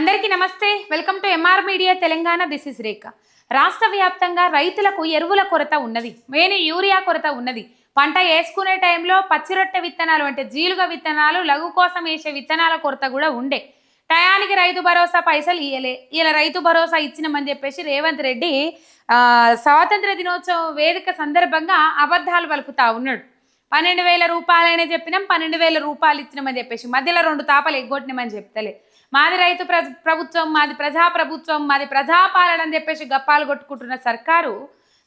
అందరికీ నమస్తే. Welcome to MR media Telangana. This is Rekha రాష్ట్ర వ్యాప్తంగా రైతులకు ఎరువుల కొరత ఉన్నది. మెయిన్ యూరియా కొరత ఉన్నది. పంట వేసుకునే టైంలో పచ్చిరొట్టె విత్తనాలు అంటే జీలుగ విత్తనాలు లఘు కోసం వేసే విత్తనాల కొరత కూడా ఉండే. టయానికి రైతు భరోసా పైసలు ఇయ్యలే. ఇలా రైతు భరోసా ఇచ్చినామని చెప్పేసి రేవంత్ రెడ్డి స్వాతంత్ర దినోత్సవం వేదిక సందర్భంగా అబద్ధాలు పలుకుతా ఉన్నాడు. పన్నెండు వేల రూపాయలనే చెప్పినాం పన్నెండు వేల రూపాయలు ఇచ్చినామని చెప్పేసి మధ్యలో రెండు తాపలు ఎగ్గొట్టినామని చెప్తలే. మాది రైతు ప్ర ప్రభుత్వం మాది ప్రజా ప్రభుత్వం మాది ప్రజాపాలన అని చెప్పేసి గప్పాలు కొట్టుకుంటున్న సర్కారు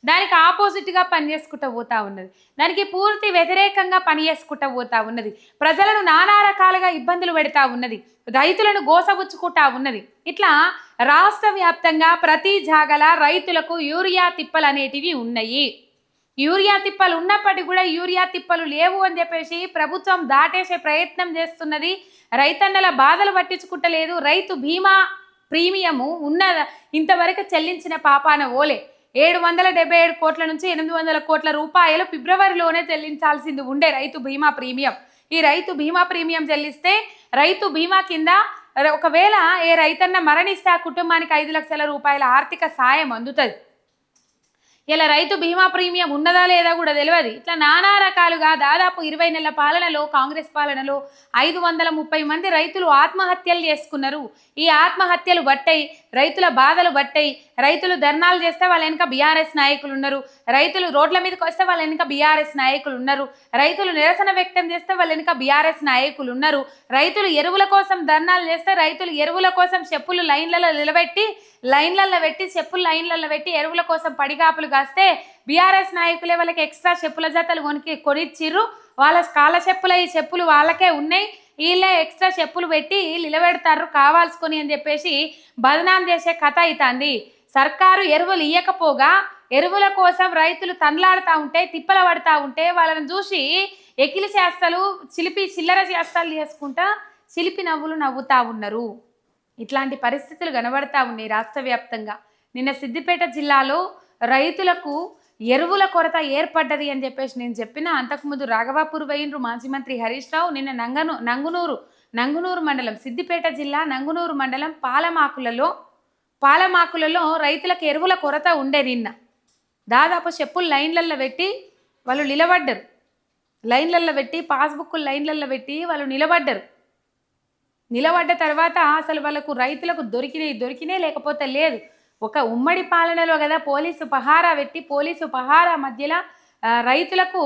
దానికి ఆపోజిట్గా పనిచేసుకుంటూ పోతా ఉన్నది. దానికి పూర్తి వ్యతిరేకంగా పనిచేసుకుంటూ పోతా ఉన్నది. ప్రజలను నానా రకాలుగా ఇబ్బందులు పెడతా ఉన్నది. రైతులను గోసగుచ్చుకుంటా ఉన్నది. ఇట్లా రాష్ట్ర వ్యాప్తంగా ప్రతి జాగల రైతులకు యూరియా తిప్పలు అనేటివి ఉన్నాయి. యూరియా తిప్పలు ఉన్నప్పటికీ కూడా యూరియా తిప్పలు లేవు అని చెప్పేసి ప్రభుత్వం దాటేసే ప్రయత్నం చేస్తున్నది రైతన్నల బాధలు పట్టించుకుంటలేదు. రైతు బీమా ప్రీమియము ఉన్న ఇంతవరకు చెల్లించిన పాపాన ఓలే. ఏడు వందల డెబ్బై ఏడు కోట్ల నుంచి ఎనిమిది వందల కోట్ల రూపాయలు ఫిబ్రవరిలోనే చెల్లించాల్సింది ఉండే రైతు బీమా ప్రీమియం. ఈ రైతు బీమా ప్రీమియం చెల్లిస్తే రైతు బీమా కింద ఒకవేళ ఏ రైతన్న మరణిస్తే ఆ కుటుంబానికి ఐదు లక్షల రూపాయల ఆర్థిక సాయం అందుతుంది. ఇలా రైతు బీమా ప్రీమియం ఉన్నదా లేదా కూడా తెలియదు ఇట్లా నానా రకాలుగా దాదాపు ఇరవై నెలల పాలనలో కాంగ్రెస్ పాలనలో ఐదు వందల ముప్పై మంది రైతులు ఆత్మహత్యలు చేసుకున్నారు. ఈ ఆత్మహత్యలు బట్టయి రైతుల బాధలు బట్టయి రైతులు ధర్నాలు చేస్తే వాళ్ళ వెనక బీఆర్ఎస్ నాయకులు ఉన్నారు. రైతులు రోడ్ల మీదకి వస్తే వాళ్ళ వెనక బీఆర్ఎస్ నాయకులు ఉన్నారు. రైతులు నిరసన వ్యక్తం చేస్తే వాళ్ళ వెనుక బీఆర్ఎస్ నాయకులు ఉన్నారు. రైతులు ఎరువుల కోసం ధర్నాలు చేస్తే రైతులు ఎరువుల కోసం చెప్పులు లైన్లలో నిలబెట్టి లైన్లలో పెట్టి చెప్పులు లైన్లలో పెట్టి ఎరువుల కోసం పడిగాపులు కాస్తే బీఆర్ఎస్ నాయకులే వాళ్ళకి ఎక్స్ట్రా చెప్పుల జతలు కొనికి కొనిచ్చిర్రు. వాళ్ళ కాళ్ళ చెప్పుల ఈ చెప్పులు వాళ్ళకే ఉన్నాయి. వీళ్ళే ఎక్స్ట్రా చెప్పులు పెట్టి నిలబెడతారు. కావాల్సుకొని అని చెప్పేసి బదనాం చేసే కథ అవుతుంది సర్కారు ఎరువులు ఇయ్యకపోగా ఎరువుల కోసం రైతులు తన్లాడుతూ ఉంటే తిప్పల పడతా ఉంటే వాళ్ళని చూసి ఎకిలి చేస్తలు చిలిపి చిల్లర చేస్తలు చేసుకుంటా చిలిపి నవ్వులు నవ్వుతా ఉన్నారు. ఇట్లాంటి పరిస్థితులు కనబడతా ఉన్నాయి రాష్ట్ర వ్యాప్తంగా. నిన్న సిద్దిపేట జిల్లాలో రైతులకు ఎరువుల కొరత ఏర్పడ్డది అని చెప్పేసి నేను చెప్పిన అంతకుముందు రాఘవాపూర్ వైండ్రు మాజీ మంత్రి హరీష్ రావు నిన్న నంగను నంగునూరు నంగునూరు మండలం సిద్దిపేట జిల్లా నంగునూరు మండలం పాలమాకులలో పాలమాకులలో రైతులకు ఎరువుల కొరత ఉండే నిన్న. దాదాపు చెప్పులు లైన్లల్లో పెట్టి వాళ్ళు నిలబడ్డరు. లైన్లల్లో పెట్టి పాస్బుక్ లైన్లల్లో పెట్టి వాళ్ళు నిలబడ్డరు. నిలబడ్డ తర్వాత అసలు వాళ్ళకు రైతులకు దొరికినాయి దొరికినాయి లేకపోతే లేదు. ఒక ఉమ్మడి పాలనలో కదా పోలీసు పహారా పెట్టి పోలీసు పహారా మధ్యలో రైతులకు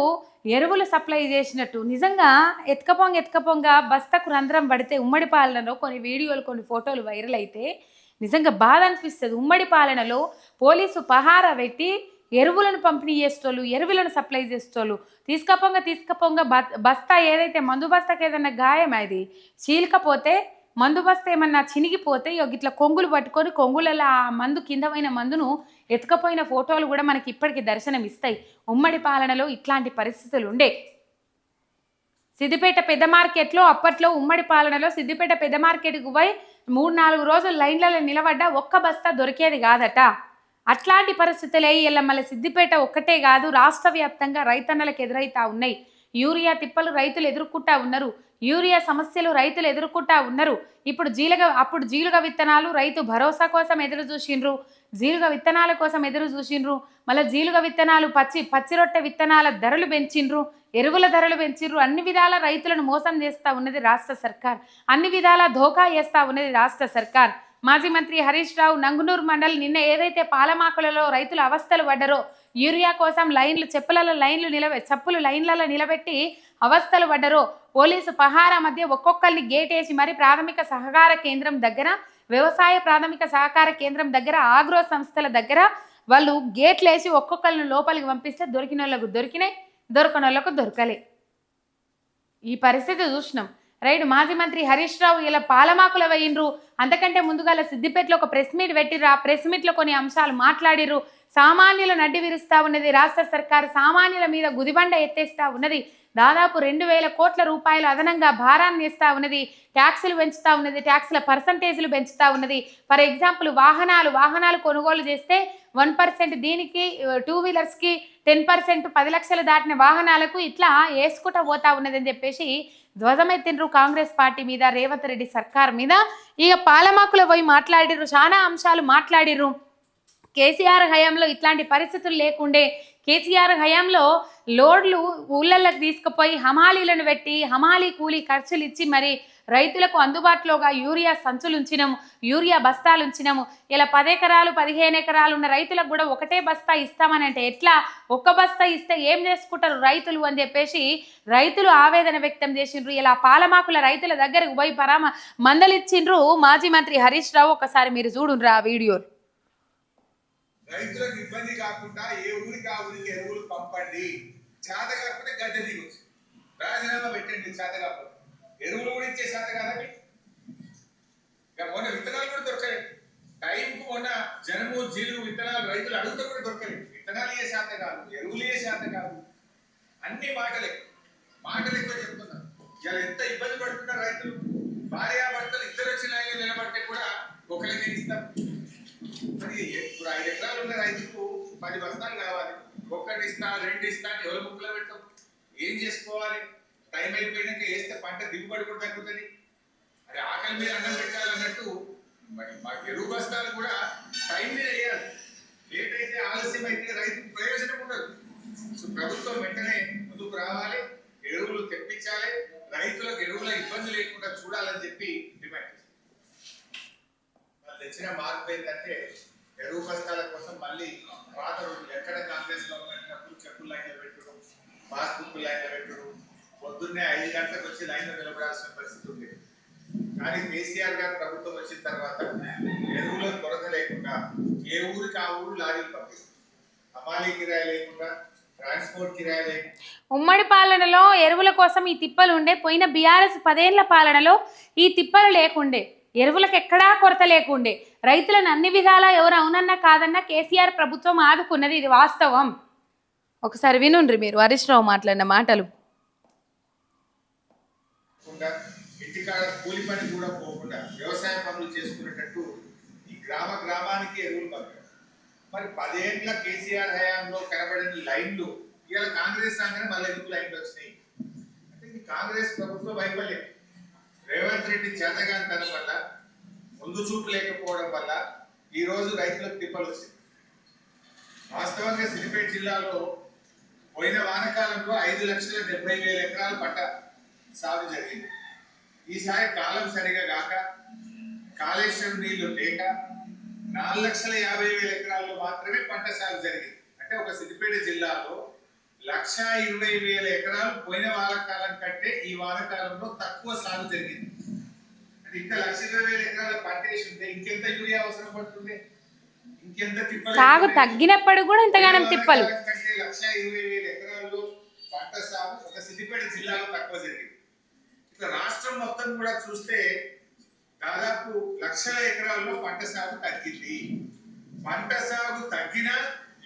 ఎరువులు సప్లై చేసినట్టు. నిజంగా ఎత్కపొంగ ఎత్కపొంగ బస్తకు రంధ్రం పడితే ఉమ్మడి పాలనలో కొన్ని వీడియోలు కొన్ని ఫోటోలు వైరల్ అయితే నిజంగా బాధ అనిపిస్తుంది ఉమ్మడి పాలనలో పోలీసు పహారా పెట్టి ఎరువులను పంపిణీ చేసేటోళ్ళు ఎరువులను సప్లై చేసేటోళ్ళు తీసుకపోంగా తీసుకపోంగా బస్తా ఏదైతే మందు బస్తాకి ఏదైనా గాయం అది చీలకపోతే మందు బస్తా ఏమన్నా చినిగిపోతే ఇట్లా కొంగులు పట్టుకొని కొంగులలో ఆ మందు కింద పోయిన మందును ఎత్తుకపోయిన ఫోటోలు కూడా మనకి ఇప్పటికీ దర్శనం ఇస్తాయి. ఉమ్మడి పాలనలో ఇట్లాంటి పరిస్థితులు ఉండే సిద్దిపేట పెద్ద మార్కెట్లో అప్పట్లో ఉమ్మడి పాలనలో సిద్దిపేట పెద్ద మార్కెట్కి పోయి మూడు నాలుగు రోజులు లైన్లలో నిలబడ్డ ఒక్క బస్తా దొరికేది కాదట. అట్లాంటి పరిస్థితులే ఎల్లమ్మల మళ్ళీ సిద్దిపేట ఒక్కటే కాదు రాష్ట్ర వ్యాప్తంగా రైతన్నలకు ఎదురైతా ఉన్నాయి. యూరియా తిప్పలు రైతులు ఎదుర్కొంటా ఉన్నారు. యూరియా సమస్యలు రైతులు ఎదుర్కొంటా ఉన్నారు. ఇప్పుడు జీలుగ అప్పుడు జీలుగ విత్తనాలు రైతు భరోసా కోసం ఎదురు చూసిండ్రు. జీలుగ విత్తనాల కోసం ఎదురు చూసిండ్రు. మళ్ళీ జీలుగ విత్తనాలు పచ్చి పచ్చిరొట్టె విత్తనాల ధరలు పెంచిండ్రు. ఎరువుల ధరలు పెంచిండ్రు. అన్ని విధాల రైతులను మోసం చేస్తూ ఉన్నది రాష్ట్ర సర్కార్. అన్ని విధాల ధోకా చేస్తూ ఉన్నది రాష్ట్ర సర్కార్. మాజీ మంత్రి హరీష్ రావు నంగునూరు మండల్ నిన్న ఏదైతే పాలమాకులలో రైతులు అవస్థలు పడ్డరో యూరియా కోసం లైన్లు చెప్పులలో లైన్లు నిలబె చెప్పులు లైన్లలో నిలబెట్టి అవస్థలు పడ్డరో పోలీసు పహారా మధ్య ఒక్కొక్కరిని గేట్ వేసి మరి ప్రాథమిక సహకార కేంద్రం దగ్గర వ్యవసాయ ప్రాథమిక సహకార కేంద్రం దగ్గర ఆగ్రో సంస్థల దగ్గర వాళ్ళు గేట్లు వేసి ఒక్కొక్కరిని లోపలికి పంపిస్తే దొరికిన వాళ్ళకు దొరికినాయి దొరకని వాళ్ళకు దొరకలే. ఈ పరిస్థితి చూసినాం. రైట్ మాజీ మంత్రి హరీష్ రావు ఇలా పాలమాకుల వేయిండ్రు. అంతకంటే ముందుగా సిద్దిపేటలో ఒక ప్రెస్ మీట్ పెట్టిర్రు. ఆ ప్రెస్ మీట్లో కొన్ని అంశాలు మాట్లాడిర్రు. సామాన్యుల నడ్డి విరుస్తా ఉన్నది రాష్ట్ర సర్కారు. సామాన్యుల మీద గుదిబండ ఎత్తేస్తా ఉన్నది. దాదాపు రెండు వేల కోట్ల రూపాయలు అదనంగా భారాన్ని ఇస్తా ఉన్నది. ట్యాక్సులు పెంచుతా ఉన్నది. ట్యాక్సుల పర్సంటేజ్లు పెంచుతా ఉన్నది. ఫర్ ఎగ్జాంపుల్ వాహనాలు వాహనాలు కొనుగోలు చేస్తే వన్ పర్సెంట్ దీనికి టూ వీలర్స్కి టెన్ పర్సెంట్ పది లక్షలు దాటిన వాహనాలకు ఇట్లా వేసుకుంటా పోతా ఉన్నదని చెప్పేసి ధ్వజమెత్తిండ్రు కాంగ్రెస్ పార్టీ మీద రేవంత్ రెడ్డి సర్కార్ మీద. ఇక పాలమాకులో పోయి మాట్లాడిర్రు చాలా అంశాలు మాట్లాడిర్రు. కేసీఆర్ హయాంలో ఇట్లాంటి పరిస్థితులు లేకుండే కేసీఆర్ హయాంలో లోడ్లు ఊళ్ళల్లోకి తీసుకుపోయి హమాలీలను పెట్టి హమాలీ కూలీ ఖర్చులు ఇచ్చి మరి రైతులకు అందుబాటులోగా యూరియా సంచులుంచినాము యూరియా బస్తాలు ఉంచినాము. ఇలా పది ఎకరాలు పదిహేను ఎకరాలు ఉన్న రైతులకు కూడా ఒకటే బస్తా ఇస్తామని అంటే ఎట్లా? ఒక్క బస్తా ఇస్తే ఏం చేసుకుంటారు రైతులు అని చెప్పేసి రైతులు ఆవేదన వ్యక్తం చేసిండ్రు. ఇలా పాలమాకుల రైతుల దగ్గరకు పోయి పరామ మందలిచ్చిండ్రు మాజీ మంత్రి హరీష్ రావు. ఒకసారి మీరు చూడుండ్రు ఆ వీడియో. రైతులకు ఇబ్బంది కాకుండా ఏ ఊరికి ఆ ఊరికి ఎరువులు పంపండి. చేత కాకపోతే గడ్డ దిగొచ్చు. రాజీనామా పెట్టండి చేత కాకపోతే ఎరువులు కూడా ఇచ్చే చేత కాదా మీకు? ఇక మొన్న విత్తనాలు కూడా దొరకలేదు టైంకు మొన్న జనము జీలు విత్తనాలు రైతులు అడుగుతూ కూడా దొరకలేదు విత్తనాలు ఏ శాత కాదు ఎరువులు ఏ శాత కాదు అన్ని మాటలే. మాటలు ఎక్కువ చెప్తున్నారు ఇలా ఎంత ఇబ్బంది పడుతున్నారు రైతులు? భార్యాభర్తలు ఇద్దరు వచ్చిన లైన్లో నిలబడితే కూడా ఒకరికి ఇస్తాం. మరి ఇప్పుడు ఐదు ఎకరాలు ఉన్న రైతుకు పది బస్తాలు కావాలి. ఒక్కటి ఇస్తా రెండు ఇస్తా అని ఎవరి ముక్కులో పెట్టాం? ఏం చేసుకోవాలి? టైం అయిపోయినాక వేస్తే పంట దిగుబడి కూడా తగ్గుతుంది. అది ఆకలి మీద అన్నం పెట్టాలన్నట్టు మరి మా ఎరువు బస్తాలు కూడా టైం మీద వేయాలి. లేట్ అయితే ఆలస్యం అయితే రైతుకు ప్రయోజనం ఉండదు. సో ప్రభుత్వం వెంటనే ముందుకు రావాలి ఎరువులు తెప్పించాలి రైతులకు ఎరువుల ఇబ్బంది లేకుండా చూడాలని చెప్పి డిమాండ్ చేస్తాం వాళ్ళు తెచ్చిన మార్పు ఏంటంటే ఎరువు బస్తాల కోసం మళ్ళీ పాత రోజులు ఎక్కడ కాంగ్రెస్ గవర్నమెంట్ అప్పుడు చెప్పులు లైన్లో పెట్టడం పాస్బుక్ లైన్లో పెట్టడం పొద్దున్నే ఐదు గంటలకు వచ్చి లైన్లో నిలబడాల్సిన పరిస్థితి ఉంది కానీ కేసీఆర్ గారు ప్రభుత్వం వచ్చిన తర్వాత ఎరువుల కొరత లేకుండా ఏ ఊరికి ఆ ఊరు లారీలు పంపిస్తుంది అమాలీ కిరాయి లేకుండా ఉమ్మడి పాలనలో ఎరువుల కోసం ఈ తిప్పలు ఉండే. పోయిన బీఆర్ఎస్ పదేళ్ళ పాలనలో ఈ తిప్పలు లేకుండే. ఎరువులకు ఎక్కడా కొరత లేకుండే. రైతులను అన్ని విధాలా ఎవరు అవునన్నా కాదన్నా కేసీఆర్ ప్రభుత్వం ఆదుకున్నది ఇది వాస్తవం. ఒకసారి వినుండ్రి మీరు హరీష్ రావు మాట్లాడిన మాటలు. కూలి పని కూడా పోకుండా వ్యవసాయ పనులు చేసుకునేటట్టు ఈ గ్రామ గ్రామానికి ఎరువులు పంపారు మరి పదేళ్ళ కేసీఆర్ హయాంలో కనబడిన లైన్లు ఇవాళ కాంగ్రెస్ రాగానే మళ్ళీ ఎందుకు లైన్లు వచ్చినాయి? అంటే ఇది కాంగ్రెస్ ప్రభుత్వ వైఫల్యం. రేవంత్ రెడ్డి చేతగాంతనం వల్ల ముందు చూపు లేకపోవడం వల్ల ఈ రోజు రైతులకు తిప్పలు వచ్చింది. వాస్తవంగా సిద్దిపేట జిల్లాలో పోయిన వానకాలంలో ఐదు లక్షల డెబ్బై వేల ఎకరాల పంట సాగు జరిగింది. ఈసారి కాలం సరిగా కాక కాళేశ్వరం నీళ్ళు లేక నాలుగు లక్షల యాభై వేల ఎకరాల్లో మాత్రమే పంట సాగు జరిగింది. అంటే ఒక సిద్దిపేట జిల్లాలో లక్ష ఇరవై వేల ఎకరాలు పోయిన వానకాలం కంటే ఈ వానకాలంలో తక్కువ సాగు జరిగింది. అంటే ఇంకా లక్ష ఇరవై వేల ఎకరాల పంట వేసి ఉంటే ఇంకెంత యూరియా అవసరం పడుతుంది? ఇంకెంత తిప్పలు సాగు? తగ్గినప్పుడు కూడా ఇంతగానం తిప్పలు. లక్ష ఇరవై వేల ఎకరాల్లో పంట సాగు ఒక సిద్దిపేట జిల్లాలో తక్కువ జరిగింది. ఇట్లా రాష్ట్రం మొత్తం కూడా చూస్తే దాదాపు లక్షల ఎకరాల్లో పంట సాగు తగ్గింది. పంట సాగు తగ్గినా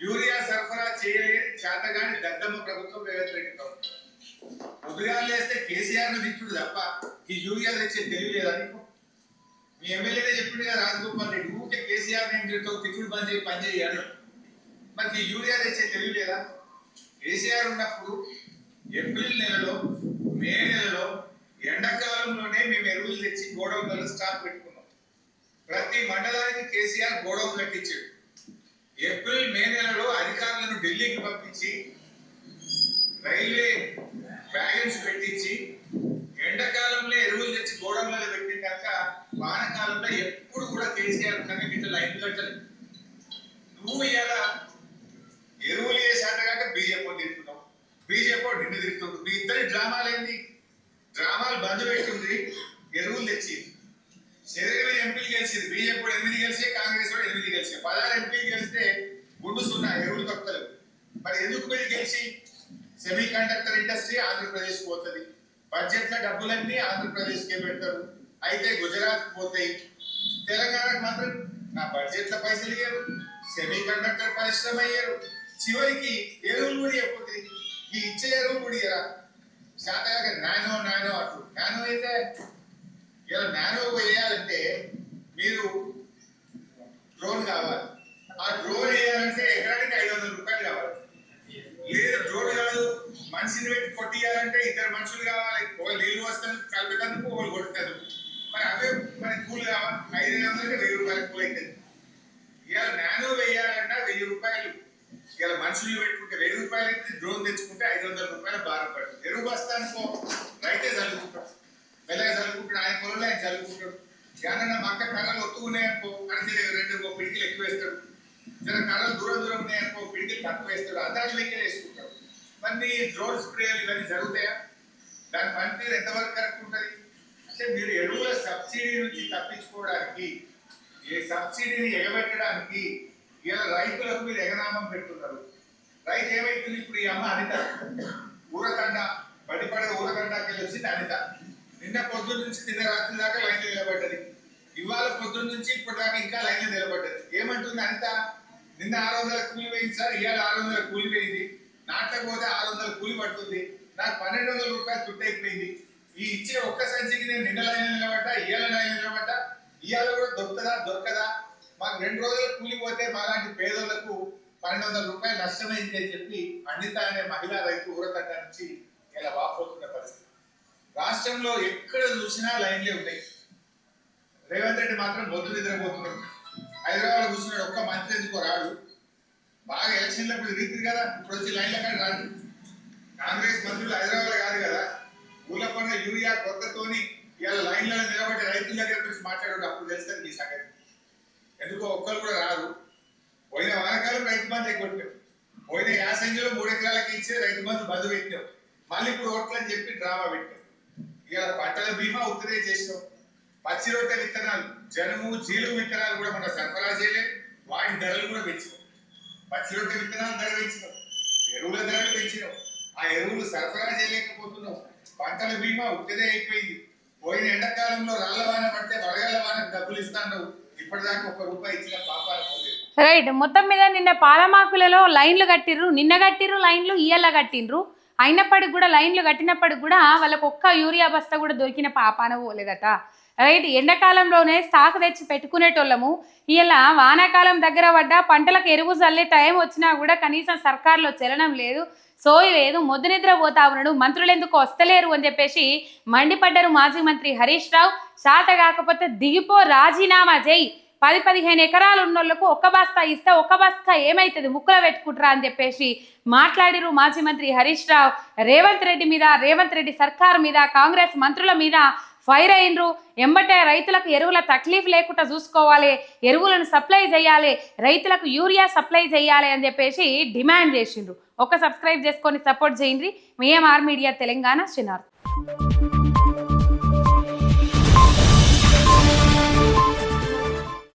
యూరియా సరఫరా చేయలేని చేతగాని దద్దమ్మ ప్రభుత్వం రేవంత్ రెడ్డి ప్రభుత్వం. ఉదయాలు వేస్తే కేసీఆర్ను తప్ప ఈ యూరియా తెచ్చే తెలివి నీకు? మీ ఎమ్మెల్యేనే చెప్పిండు కదా రాజగోపాల్ రెడ్డి ఊరికే కేసీఆర్ నేను తిడతావు తిట్టుడు బంద్ చేయి పని చేయి మరి ఈ యూరియా తెచ్చే తెలియలేదా కేసీఆర్ ఉన్నప్పుడు ఏప్రిల్ నెలలో మే నెలలో ఎండాకాలంలోనే మేము ఎరువులు తెచ్చి గోడౌన్లలో స్టాక్ పెట్టుకున్నాం. ప్రతి మండలానికి కేసీఆర్ గోడౌన్ కట్టించాడు. ఏప్రిల్ మే నెలలో అధికారులను ఢిల్లీకి పంపించి రైల్వే వ్యాగన్స్ పెట్టించి ఎండాకాలంలో ఎరువులు తెచ్చి గోడౌన్లలో పెట్టిన కనుక వానకాలంలో ఎప్పుడు కూడా కేసీఆర్ కనుక ఇట్లా లైన్ కట్టలేదు నువ్వు ఇలా ఎరువులు ఏ శాత కాక బీజేపీ తిరుగుతున్నావు బీజేపీ నిన్ను తిరుగుతుంది మీ ఇద్దరి డ్రామాలు ఏంది డ్రామాలు బంద్ పెడుతుంది ఎరువులు తెచ్చి శరీరం ఎంపీలు గెలిచింది బీజేపీ కూడా ఎనిమిది గెలిచి కాంగ్రెస్ కూడా ఎనిమిది గెలిచి పదహారు ఎంపీలు గెలిస్తే గుండు సున్నా ఎరువులు తప్పలేదు మీరు గెలిచి సెమీ కండక్టర్ ఇండస్ట్రీ ఆంధ్రప్రదేశ్ పోతుంది. బడ్జెట్లో డబ్బులన్నీ ఆంధ్రప్రదేశ్ కే పెడతారు. అయితే గుజరాత్ పోతాయి తెలంగాణకు మాత్రం నా బడ్జెట్లో పైసలు ఇయ్యరు సెమీ కండక్టర్ పరిశ్రమ అయ్యారు చివరికి ఎరువులు కూడా ఇవ్వకపోతే ఈ ఇచ్చే ఎరువులు కూడా ఇయ్యరా? శాతగా నానో నానో అటు నానో అయితే ఇలా నానో వేయాలంటే మీరు డ్రోన్ కావాలి ఆ డ్రోన్ వేయాలంటే ఎకరానికి ఐదు వందల రూపాయలు కావాలి లేదు డ్రోన్ కాదు మనిషిని పెట్టి కొట్టియాలంటే ఇద్దరు మనుషులు కావాలి ఒక నీళ్ళు వస్తే వెయ్యి రూపాయలకు కూలి అవుతుంది ఇవాళ నానో వేయాలన్నా వెయ్యి రూపాయలు ఇవాళ మనుషులు పెట్టుకుంటే వెయ్యి రూపాయలు అయితే డ్రోన్ తెచ్చుకుంటే ఐదు వందల రూపాయలు భారం పడుతుంది ఎరువు బస్తానికో రైతే చల్లుకుంటాడు మెల్లగా చల్లుకుంటాడు ఆయన పొలంలో ఆయన చల్లుకుంటాడు ఏమన్నా కళ్ళలు కర్రలు ఒత్తుకున్నాయనుకో కడిచి రెండు ఒక పిడికిలు ఎక్కువ వేస్తాడు. జర కర్రలు దూరం దూరం ఉన్నాయనుకో పిడికిలు తక్కువ వేస్తాడు. అందాజు లెక్క వేసుకుంటాడు. మరి డ్రోన్ స్ప్రేలు ఇవన్నీ జరుగుతాయా? దాని పనితీరు ఎంతవరకు కరెక్ట్ ఉంటుంది? అంటే మీరు ఎరువుల సబ్సిడీ నుంచి తప్పించుకోవడానికి ఈ సబ్సిడీని ఎగబెట్టడానికి ఇలా రైతులకు మీరు ఎగనామం పెట్టున్నారు రైతు ఏమైతుంది? ఇప్పుడు ఈ అమ్మ అనిత ఊరకండ పడిపడ ఊరకండకి వచ్చింది అనిత నిన్న పొద్దు నుంచి నిన్న రాత్రి దాకా లైన్ నిలబడ్డది. ఇవాళ పొద్దున్న నుంచి ఇప్పటిదాకా దాకా ఇంకా లైన్లో నిలబడ్డది. ఏమంటుంది అంత నిన్న ఆరు వందల కూలి వేయింది సార్ ఇవాళ ఆరు వందల కూలి వేయింది నాటకపోతే ఆరు వందల కూలి పడుతుంది. నాకు పన్నెండు వందల రూపాయలు తుట్టైపోయింది ఈ ఇచ్చే ఒక్క సంచికి నేను నిన్న లైన్ నిలబడ్డా ఇవాళ లైన్ నిలబడ్డా? ఇవాళ కూడా దొరుకుతుందా? దొరకదా? మాకు రెండు రోజులు కూలిపోతే మాలాంటి పేదోళ్ళకు పన్నెండు వందల రూపాయలు నష్టమైంది అని చెప్పి అనిత అనే మహిళా రైతు ఊరతక్క నుంచి ఇలా వాపోతున్న పరిస్థితి. రాష్ట్రంలో ఎక్కడ చూసినా లైన్లే ఉన్నాయి. రేవంత్ రెడ్డి మాత్రం మొద్దు నిద్రపోతున్నాడు హైదరాబాద్ కూర్చున్నాడు ఒక్క మంత్రి ఎందుకో రాడు. బాగా ఎలక్షన్లప్పుడు రీతి కదా ఇప్పుడు వచ్చి లైన్ల కానీ రాడు. కాంగ్రెస్ మంత్రులు హైదరాబాద్ కాదు కదా ఊళ్ళ పన్న యూరియా కొత్తతోని ఇవాళ లైన్లలో నిలబడి రైతుల దగ్గర గురించి మాట్లాడాడు అప్పుడు తెలుస్తుంది ఈ సంగతి. ఎందుకో ఒక్కరు కూడా రారు. పోయిన వానకాలం రైతు బంధు కొట్టాం పోయిన యాసంగిలో మూడు ఎకరాలకి ఇచ్చే రైతు బంధు బంధు పెట్టాం మళ్ళీ ఇప్పుడు ఓట్లని చెప్పి డ్రామా పెట్టాం. ఇక పంటల బీమా ఉత్తరే చేసినాం. పచ్చి రొట్టె విత్తనాలు జనుము జీలుగు విత్తనాలు కూడా మనం సరఫరా చేయలేదు వాటి ధరలు కూడా పెంచినాం. పచ్చి రొట్టె విత్తనాలు ధర పెంచినాం. ఎరువుల ధరలు పెంచినాం. ఆ ఎరువులు సరఫరా చేయలేకపోతున్నాం. పంటల బీమా ఒక్కదే అయిపోయింది. పోయిన ఎండాకాలంలో రాళ్ళ వాన పడితే వడగళ్ళ వాన డబ్బులు ఇస్తాను ఇప్పటిదాకా ఒక రూపాయి ఇచ్చిన పాపాలు పోలేదు. రైట్ మొత్తం మీద నిన్న పాలమాకులలో లైన్లు కట్టిర్రు నిన్న కట్టిర్రు లైన్లు ఇయ్యాల కట్టిండ్రు. అయినప్పటికి కూడా లైన్లు కట్టినప్పటికి కూడా వాళ్ళకు ఒక్క యూరియా బస్తా కూడా దొరికిన పాపాన పోలేదట. రైట్? ఎండాకాలంలోనే స్టాక్ తెచ్చి పెట్టుకునేటోళ్ళము. ఇలా వానాకాలం దగ్గర పడ్డ పంటలకు ఎరువు చల్లే టైం వచ్చినా కూడా కనీసం సర్కార్లో చెల్లడం లేదు. సోయి లేదు ముద్దు నిద్ర పోతా ఉన్నాడు మంత్రులు ఎందుకు వస్తలేరు అని చెప్పేసి మండిపడ్డారు మాజీ మంత్రి హరీష్ రావు. శాత కాకపోతే దిగిపో రాజీనామా చేయి పది పదిహేను ఎకరాలు ఉన్నోళ్ళకు ఒక్క బస్తా ఇస్తే ఒక్క బస్తా ఏమైతుంది? ముక్కలు పెట్టుకుంటారా అని చెప్పేసి మాట్లాడిరు మాజీ మంత్రి హరీష్ రావు. రేవంత్ రెడ్డి మీద రేవంత్ రెడ్డి సర్కార్ మీద కాంగ్రెస్ మంత్రుల మీద ఫైర్ అయినరు. ఎంబటే రైతులకు ఎరువుల తక్లీఫ్ లేకుండా చూసుకోవాలి ఎరువులను సప్లై చేయాలి రైతులకు యూరియా సప్లై చేయాలి అని చెప్పేసి డిమాండ్ చేసిండ్రు. ఒక సబ్స్క్రైబ్ చేసుకొని సపోర్ట్ చేయండి. మీఎంఆర్ మీడియా తెలంగాణ చినార్